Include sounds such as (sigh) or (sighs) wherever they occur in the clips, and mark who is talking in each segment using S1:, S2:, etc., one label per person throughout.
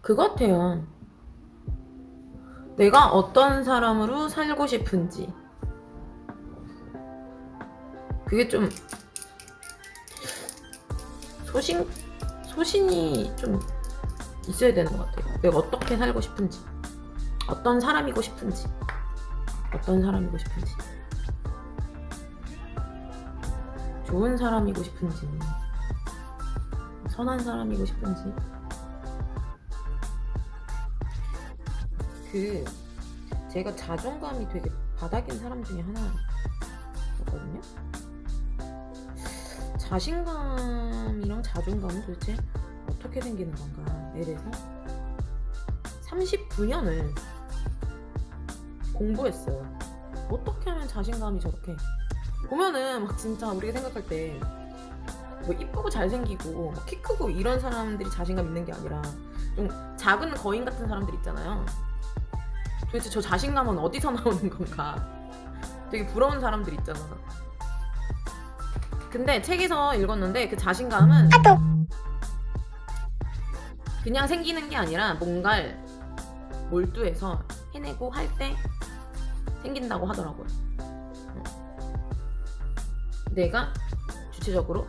S1: 그거 같아요. 내가 어떤 사람으로 살고 싶은지. 그게 좀 소신 소신이 좀 있어야 되는 것 같아요. 내가 어떻게 살고 싶은지, 어떤 사람이고 싶은지, 어떤 사람이고 싶은지, 좋은 사람이고 싶은지, 선한 사람이고 싶은지. 그 제가 자존감이 되게 바닥인 사람 중에 하나였거든요. 자신감이랑 자존감은 도대체 어떻게 생기는 건가에 대해서 39년을 공부했어요. 어떻게 하면 자신감이 저렇게 보면은 막 진짜 우리가 생각할 때 뭐 이쁘고 잘생기고 뭐 키 크고 이런 사람들이 자신감 있는 게 아니라 좀 작은 거인 같은 사람들 있잖아요. 도대체 저 자신감은 어디서 나오는 건가? 되게 부러운 사람들 있잖아. 근데 책에서 읽었는데 그 자신감은 그냥 생기는 게 아니라 뭔가를 몰두해서 해내고 할 때 생긴다고 하더라고요. 어. 내가 주체적으로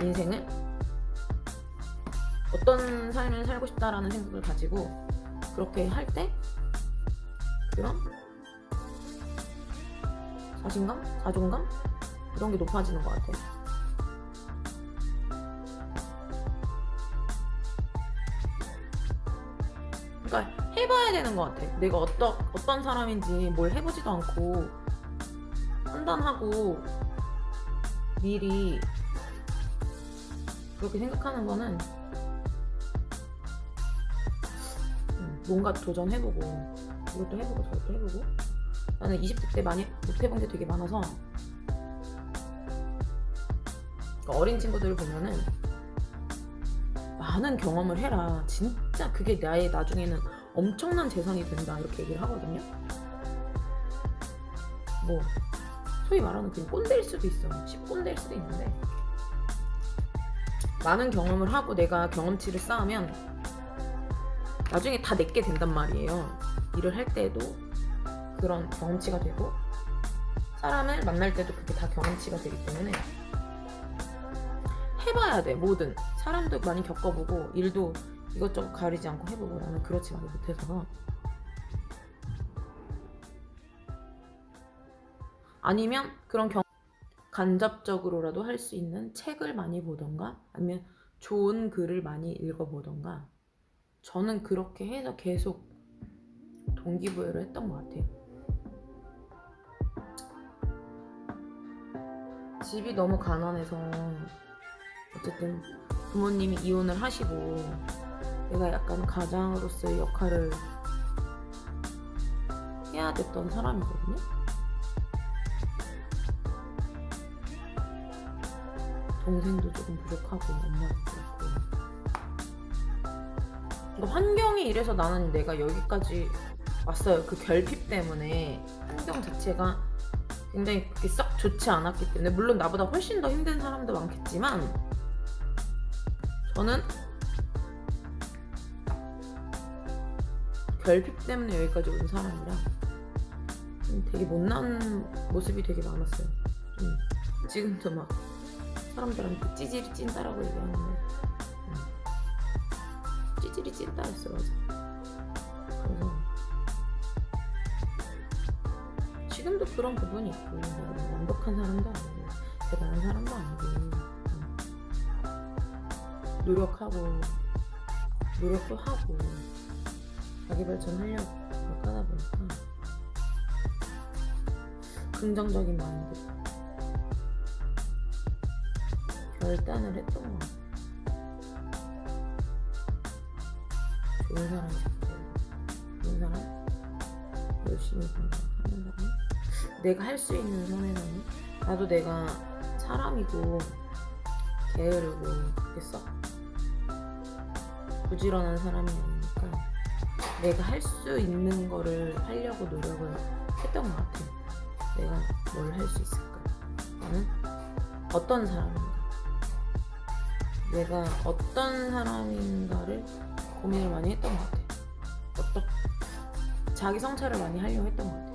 S1: 인생을 어떤 삶을 살고 싶다라는 생각을 가지고 그렇게 할 때 그런 자신감, 자존감 이런 게 높아지는 것 같아요. 그러니까 해봐야 되는 것 같아. 내가 어떤 어떤 사람인지 뭘 해보지도 않고 판단하고 미리 그렇게 생각하는 거는 뭔가 도전해보고 이것도 해보고 저것도 해보고. 나는 20대 때 많이 못 해본 게 되게 많아서. 그러니까 어린 친구들을 보면은 많은 경험을 해라. 진짜 그게 나의 나중에는 엄청난 재산이 된다. 이렇게 얘기를 하거든요. 뭐 소위 말하는 그냥 꼰대일 수도 있어. 10꼰대일 수도 있는데. 많은 경험을 하고 내가 경험치를 쌓으면 나중에 다 내게 된단 말이에요. 일을 할 때도 그런 경험치가 되고 사람을 만날 때도 그게 다 경험치가 되기 때문에 해봐야 돼 뭐든. 사람도 많이 겪어보고 일도 이것저것 가리지 않고 해보고. 나는 그렇지 말고 못해서. 아니면 그런 경 간접적으로라도 할 수 있는 책을 많이 보던가 아니면 좋은 글을 많이 읽어보던가 저는 그렇게 해서 계속 동기부여를 했던 것 같아요. 집이 너무 가난해서 어쨌든 부모님이 이혼을 하시고 내가 약간 가장으로서의 역할을 해야 됐던 사람이거든요. 동생도 조금 부족하고 엄마도 환경이 이래서 나는 내가 여기까지 왔어요. 그 결핍 때문에 환경 자체가 굉장히 그렇게 썩 좋지 않았기 때문에 물론 나보다 훨씬 더 힘든 사람도 많겠지만 저는 결핍 때문에 여기까지 온 사람이라 좀 되게 못난 모습이 되게 많았어요. 좀 지금도 막 사람들한테 찌질이 찐따라고 얘기하는데 찐따였어 맞아 그래서 지금도 그런 부분이 있고 완벽한 사람도 아니고 대단한 사람도 아니고 음. 노력하고 노력도 하고 자기 발전하려고 하다 보니까 긍정적인 마인드 결단을 했던 것 같아. 좋은 사람이 좋고, 좋은 사람, 열심히 공부하는 사람, 내가 할 수 있는 선에서는 나도 내가 사람이고 게으르고 썩 부지런한 사람이 아니니까 내가 할 수 있는 거를 하려고 노력을 했던 것 같아. 내가 뭘 할 수 있을까? 나는 어떤 사람인가? 내가 어떤 사람인가를 고민을 많이 했던 것 같아. 어떤 자기 성찰을 많이 하려고 했던 것 같아.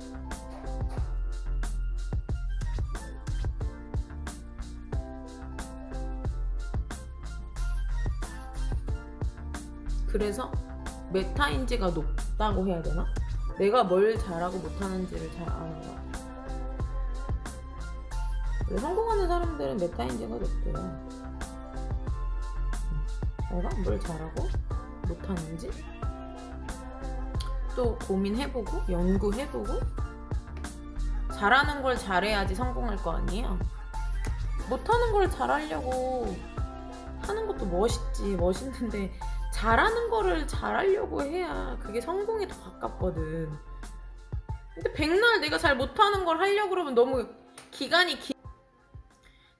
S1: 그래서 메타인지가 높다고 해야 되나? 내가 뭘 잘하고 못하는지를 잘 아는 것 같아. 원래 성공하는 사람들은 메타인지가 높대요. 음, 내가 뭘 잘하고 못하는지 또 고민해보고 연구해보고 잘하는 걸 잘해야지 성공할 거 아니에요. 못하는 걸 잘하려고 하는 것도 멋있지 멋있는데 잘하는 거를 잘하려고 해야 그게 성공에 더 가깝거든. 근데 백날 내가 잘 못하는 걸 하려고 그러면 너무 기간이 기...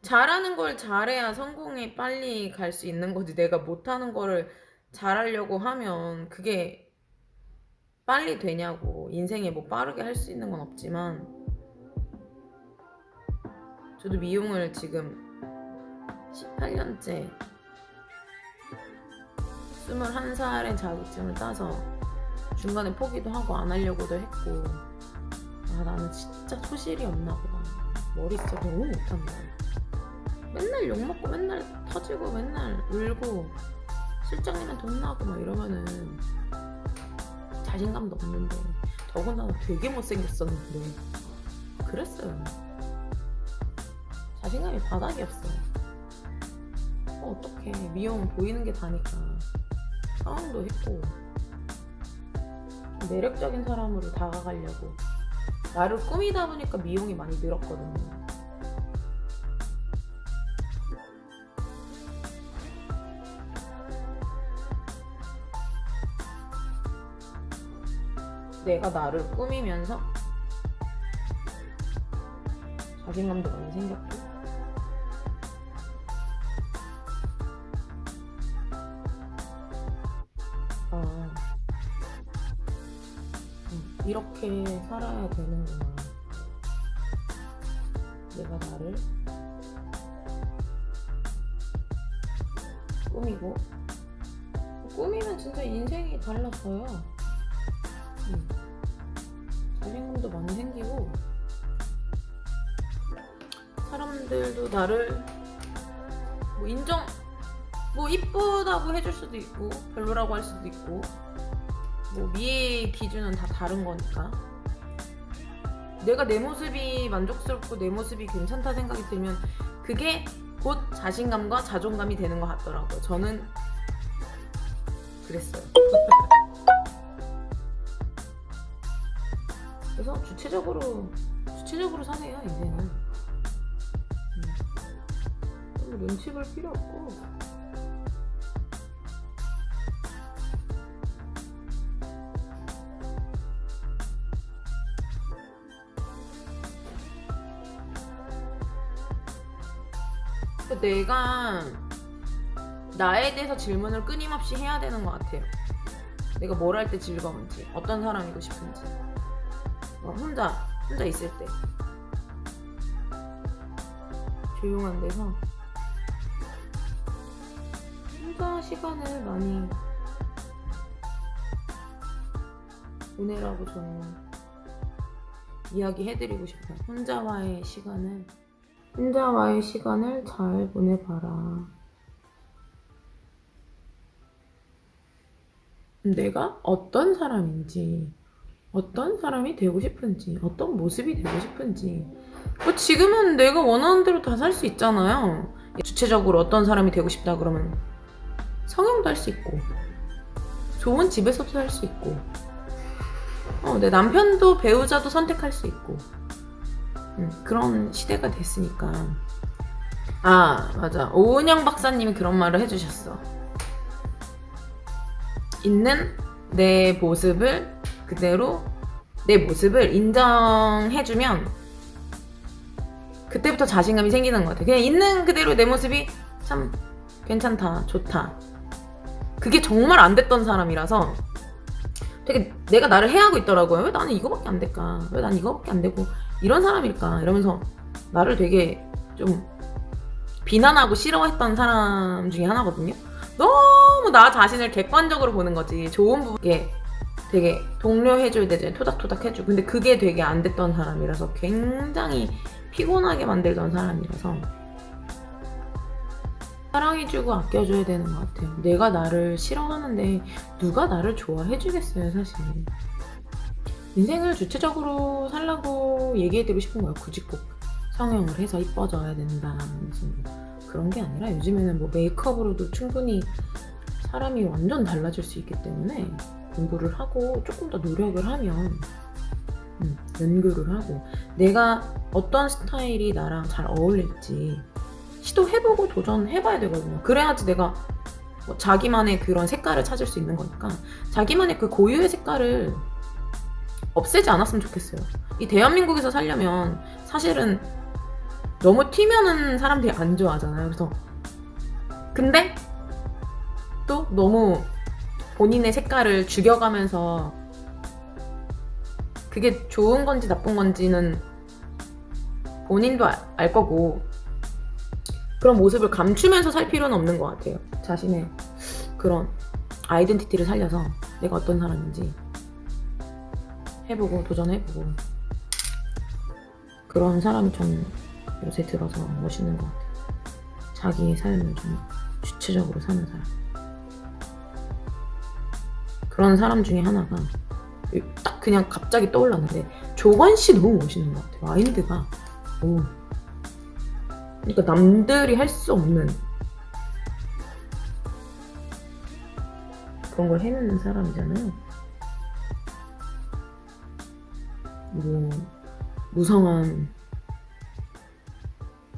S1: 잘하는 걸 잘해야 성공에 빨리 갈 수 있는 거지. 내가 못하는 거를 잘하려고 하면 그게 빨리 되냐고. 인생에 뭐 빠르게 할 수 있는 건 없지만 저도 미용을 지금 18년째 21살에 자격증을 따서 중간에 포기도 하고 안 하려고도 했고 아 나는 진짜 소질이 없나 보다 머리 진짜 너무 못한다 맨날 욕먹고 맨날 터지고 맨날 울고 실장님은 돈 나고 막 이러면은 자신감도 없는데 더군다나 되게 못생겼었는데 그랬어요. 자신감이 바닥이 없어요. 어, 어떡해. 미용 보이는 게 다니까. 상황도 했고. 좀 매력적인 사람으로 다가가려고. 나를 꾸미다 보니까 미용이 많이 늘었거든요 내가 나를 꾸미면서 자신감도 많이 생겼고 아, 음, 이렇게 살아야 되는구나. 내가 나를 꾸미고 꾸미면 진짜 인생이 달라져요. 음. 자신감도 많이 생기고 사람들도 나를 뭐 인정 뭐 이쁘다고 해줄 수도 있고 별로라고 할 수도 있고 뭐 미의 기준은 다 다른 거니까. 내가 내 모습이 만족스럽고 내 모습이 괜찮다 생각이 들면 그게 곧 자신감과 자존감이 되는 것 같더라고요. 저는 그랬어요 그래서 주체적으로 주체적으로 사세요 이제는 음. 눈치 볼 필요 없고 그 내가 나에 대해서 질문을 끊임없이 해야 되는 것 같아요. 내가 뭘 할 때 즐거운지, 어떤 사람이고 싶은지. 뭐 혼자, 혼자 있을 때. 조용한 데서 혼자 시간을 많이 보내라고 저는 이야기해드리고 싶어요. 혼자와의 시간을 혼자와의 시간을 잘 보내봐라. 내가 어떤 사람인지, 어떤 사람이 되고 싶은지, 어떤 모습이 되고 싶은지. 뭐 지금은 내가 원하는 대로 다 살 수 있잖아요. 주체적으로 어떤 사람이 되고 싶다 그러면 성형도 할 수 있고, 좋은 집에서도 살 수 있고, 어, 내 남편도 배우자도 선택할 수 있고, 음, 그런 시대가 됐으니까. 아, 맞아. 오은영 박사님이 그런 말을 해주셨어. 있는 내 모습을 그대로 내 모습을 인정해주면 그때부터 자신감이 생기는 것 같아. 그냥 있는 그대로 내 모습이 참 괜찮다, 좋다. 그게 정말 안 됐던 사람이라서 되게 내가 나를 해하고 있더라고요. 왜 나는 이거밖에 안 될까? 왜 난 이거밖에 안 되고 이런 사람일까? 이러면서 나를 되게 좀 비난하고 싫어했던 사람 중에 하나거든요. 너무 나 자신을 객관적으로 보는 거지. 좋은 부분에 되게 독려해줘야 되지. 토닥토닥 해주고. 근데 그게 되게 안 됐던 사람이라서 굉장히 피곤하게 만들던 사람이라서 사랑해주고 아껴줘야 되는 것 같아요. 내가 나를 싫어하는데 누가 나를 좋아해주겠어요, 사실. 인생을 주체적으로 살라고 얘기해드리고 싶은 거야. 굳이 꼭 성형을 해서 이뻐져야 무슨 그런 게 아니라 요즘에는 뭐 메이크업으로도 충분히 사람이 완전 달라질 수 있기 때문에 공부를 하고 조금 더 노력을 하면 음, 연구를 하고 내가 어떤 스타일이 나랑 잘 어울릴지 시도해보고 도전해봐야 되거든요. 그래야지 내가 뭐 자기만의 그런 색깔을 찾을 수 있는 거니까 자기만의 그 고유의 색깔을 없애지 않았으면 좋겠어요. 이 대한민국에서 살려면 사실은 너무 튀면은 사람들이 안 좋아하잖아요. 그래서 근데 또 너무 본인의 색깔을 죽여가면서 그게 좋은 건지 나쁜 건지는 본인도 알, 알 거고 그런 모습을 감추면서 살 필요는 없는 것 같아요. 자신의 그런 아이덴티티를 살려서 내가 어떤 사람인지 해보고 도전해보고 그런 사람이 좀 요새 들어서 멋있는 것 같아요. 자기의 삶을 좀 주체적으로 사는 사람. 그런 사람 중에 하나가 딱 그냥 갑자기 떠올랐는데 조건 씨 너무 멋있는 것 같아요. 마인드가 너무 그러니까 남들이 할 수 없는 그런 걸 해내는 사람이잖아요. 뭐 무성한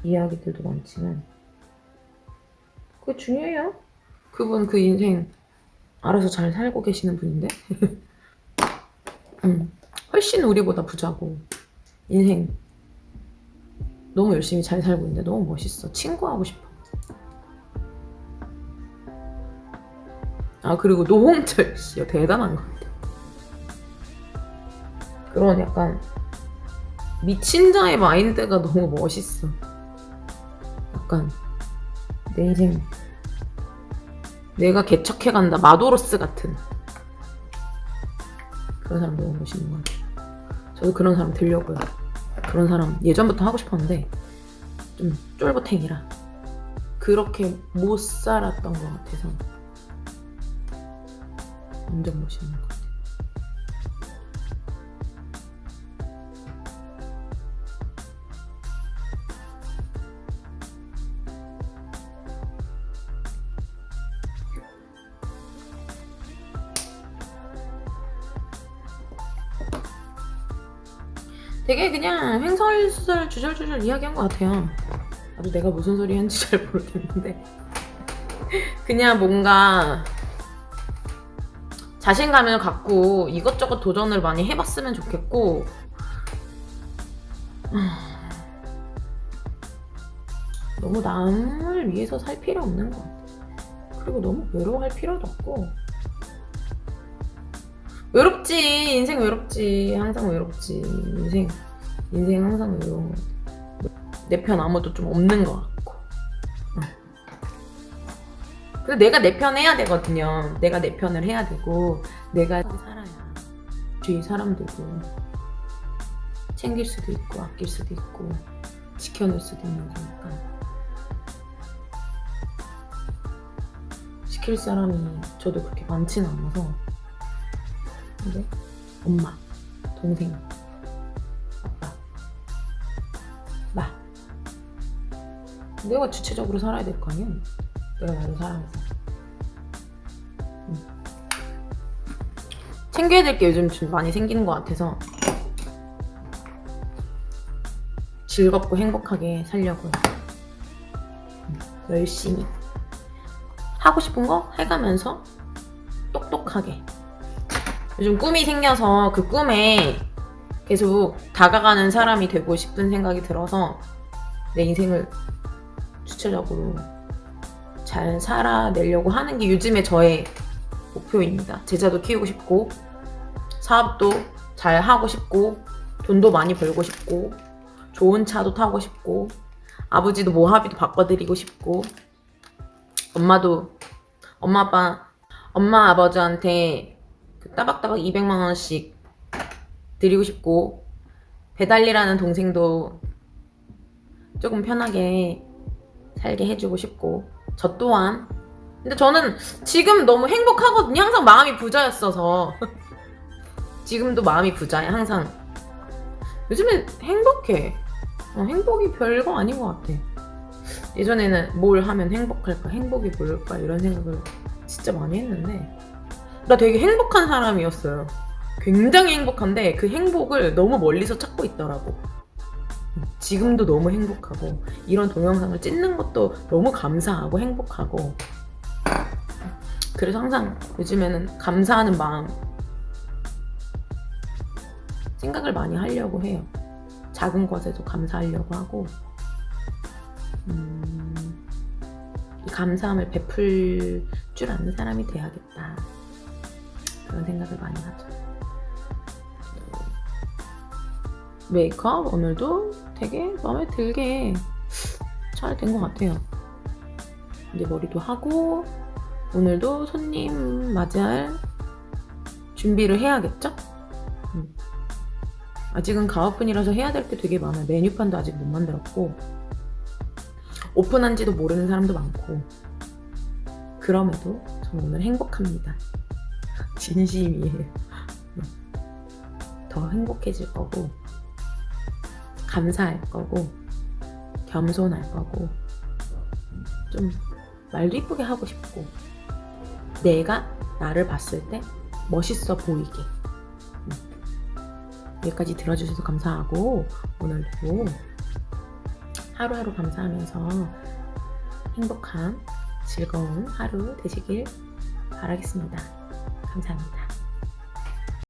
S1: 이야기들도 많지만 그게 중요해요. 그분 그 인생 알아서 잘 살고 계시는 분인데 (laughs) 음, 훨씬 우리보다 부자고 인생 너무 열심히 잘 살고 있는데 너무 멋있어. 친구하고 싶어. 아 그리고 노홍철 씨 대단한 것 같아. 그런 약간 미친 자의 마인드가 너무 멋있어. 약간 내 인생 내가 개척해간다 마도로스 같은 그런 사람 너무 멋있는 것 같아요. 저도 그런 사람 되려고요. 그런 사람 예전부터 하고 싶었는데 좀 쫄보탱이라 그렇게 못 살았던 것 같아서 완전 멋있는 것 같아요. 되게 그냥 횡설수설 주절주절 이야기한 것 같아요. 나도 내가 무슨 소리 했는지 잘 모르겠는데 (laughs) 그냥 뭔가 자신감을 갖고 이것저것 도전을 많이 해봤으면 좋겠고 (sighs) 너무 남을 위해서 살 필요 없는 것 같아. 그리고 너무 외로워할 필요도 없고 외롭지. 인생 외롭지. 항상 외롭지. 인생 인생 항상 외로운 것 같아. 내편 아무도 좀 없는 것 같고. 응. 그래서 내가 내 편 해야 되거든요. 내가 내 편을 해야 되고 내가 살아야 주위 사람들도 챙길 수도 있고 아낄 수도 있고 지켜낼 수도 있는 거니까. 지킬 사람이 저도 그렇게 많지는 않아서 근데 엄마, 동생, 아빠, 나 내가 주체적으로 살아야 될 거 아니야? 내가 나를 사랑해서 응. 챙겨야 될 게 요즘 좀 많이 생기는 것 같아서 즐겁고 행복하게 살려고요 응. 열심히 하고 싶은 거 해가면서 똑똑하게 요즘 꿈이 생겨서 그 꿈에 계속 다가가는 사람이 되고 싶은 생각이 들어서 내 인생을 주체적으로 잘 살아내려고 하는 게 요즘의 저의 목표입니다. 제자도 키우고 싶고, 사업도 잘 하고 싶고, 돈도 많이 벌고 싶고, 좋은 차도 타고 싶고, 아버지도 모하비도 바꿔드리고 싶고, 엄마도 엄마 아빠 엄마 아버지한테 그 따박따박 200만 원씩 드리고 싶고 배달리라는 동생도 조금 편하게 살게 해주고 싶고 저 또한. 근데 저는 지금 너무 행복하거든요. 항상 마음이 부자였어서. (laughs) 지금도 마음이 부자야 항상. 요즘에 행복해. 어, 행복이 별거 아닌 것 같아. 예전에는 뭘 하면 행복할까 행복이 뭘까 이런 생각을 진짜 많이 했는데 나 되게 행복한 사람이었어요. 굉장히 행복한데 그 행복을 너무 멀리서 찾고 있더라고. 지금도 너무 행복하고 이런 동영상을 찍는 것도 너무 감사하고 행복하고. 그래서 항상 요즘에는 감사하는 마음 생각을 많이 하려고 해요. 작은 것에도 감사하려고 하고 음, 이 감사함을 베풀 줄 아는 사람이 돼야겠다 그런 생각을 많이 하죠. 메이크업 오늘도 되게 마음에 들게 잘 된 것 같아요. 이제 머리도 하고 오늘도 손님 맞이할 준비를 해야겠죠? 음. 아직은 가오픈이라서 해야 될 게 되게 많아요. 메뉴판도 아직 못 만들었고 오픈한지도 모르는 사람도 많고 그럼에도 저는 오늘 행복합니다. 진심이에요. 더 행복해질 거고 감사할 거고 겸손할 거고 좀 말도 이쁘게 하고 싶고 내가 나를 봤을 때 멋있어 보이게 음. 여기까지 들어주셔서 감사하고 오늘도 하루하루 감사하면서 행복한 즐거운 하루 되시길 바라겠습니다. 감사합니다.